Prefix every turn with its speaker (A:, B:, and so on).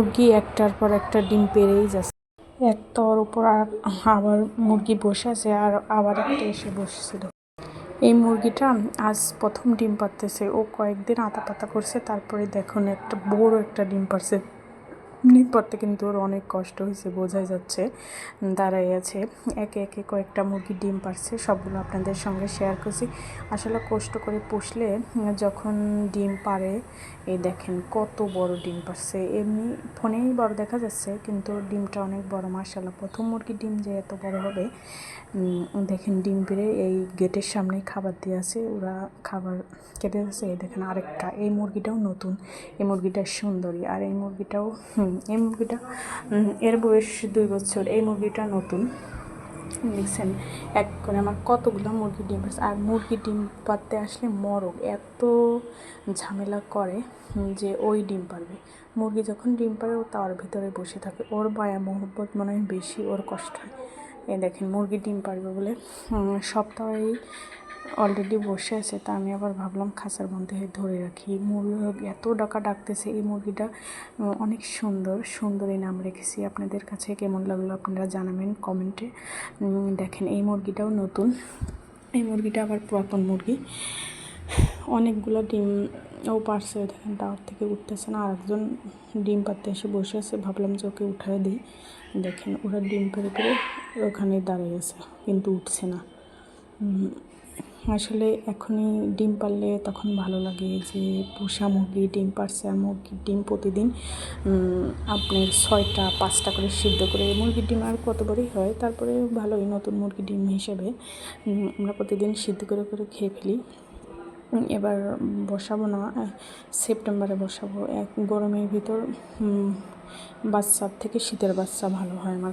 A: মুরগি একটার পর একটা ডিম পেরেই যাচ্ছে। এক একটার উপর আবার মুরগি বসে আছে আর আবার একটা এসে বসেছিল। এই মুরগিটা আজ প্রথম ডিম পারতেছে ও কয়েকদিন আতা পাতা করছে, তারপরে দেখুন একটা বড় একটা ডিম পারছে ডিম পারতে কিন্তু ওর অনেক কষ্ট হয়েছে, বোঝাই যাচ্ছে। দাঁড়াই আছে, একে একে কয়েকটা মুরগি ডিম পারছে, সবগুলো আপনাদের সঙ্গে শেয়ার করছি। আসলে কষ্ট করে পুষলে যখন ডিম পারে, এই দেখেন কত বড় ডিম পারছে। এমনি ফোনেই বড় দেখা যাচ্ছে, কিন্তু ডিমটা অনেক বড় মার্শাল্লাহ প্রথম মুরগির ডিম যে এত বড় হবে দেখেন ডিম পেড়ে এই গেটের সামনেই খাবার দিয়ে আছে, ওরা খাবার কেটে যাচ্ছে এই দেখেন আরেকটা, এই মুরগিটাও নতুন, এই মুরগিটা সুন্দরী, আর এই মুরগিটাও এই উম, এর বয়স দুই বছর। এই মুরগিটা নতুন। দেখছেন এক করে আমার কতগুলো মুরগির ডিম পাচ্ছে আর মুরগির ডিম পাততে আসলে মরক এত ঝামেলা করে যে ওই ডিম পারবে মুরগি যখন ডিম পারে ও তার ভিতরে বসে থাকে। ওর মায়া মহব্বত মনে হয় বেশি ওর কষ্ট হয়। এ দেখেন মুরগি ডিম পারবে বলে সপ্তাহে অলরেডি বসে আছে, তা আমি আবার ভাবলাম খাঁচার মধ্যে ধরে রাখি। মুরগি এত ডাকা ডাকতেছে, এই মুরগিটা অনেক সুন্দর সুন্দর এই নাম রেখেছি। আপনাদের কাছে কেমন লাগল আপনারা জানাবেন কমেন্টে। দেখেন, এই মুরগিটাও নতুন। এই মুরগিটা আবার পুরাতন মুরগি। অনেকগুলো ডিম, ও পারছে দেখেন টাওয়ার থেকে উঠতেছে না, আরেকজন ডিম পাততে এসে বসে আছে, ভাবলাম যে ওকে উঠায় দিই। দেখেন, ওরা ডিম পেরে পেরে ওখানে দাঁড়িয়ে আছে, কিন্তু উঠছে না। আসলে এখনই ডিম পারলে তখন ভালো লাগে যে পোষা মুরগি, ডিম পারছে আর মুরগির ডিম প্রতিদিন আপনার ছয়টা, পাঁচটা করে সিদ্ধ করে মুরগির ডিম আর কত বড়ই হয়, তারপরে ভালোই নতুন মুরগির ডিম হিসেবে আমরা প্রতিদিন সিদ্ধ করে করে খেয়ে ফেলি। এবার বসাবো না সেপ্টেম্বরে বসাবো, এক গরমের ভিতর বাচ্চার থেকে শীতের বাচ্চা ভালো হয় আমার।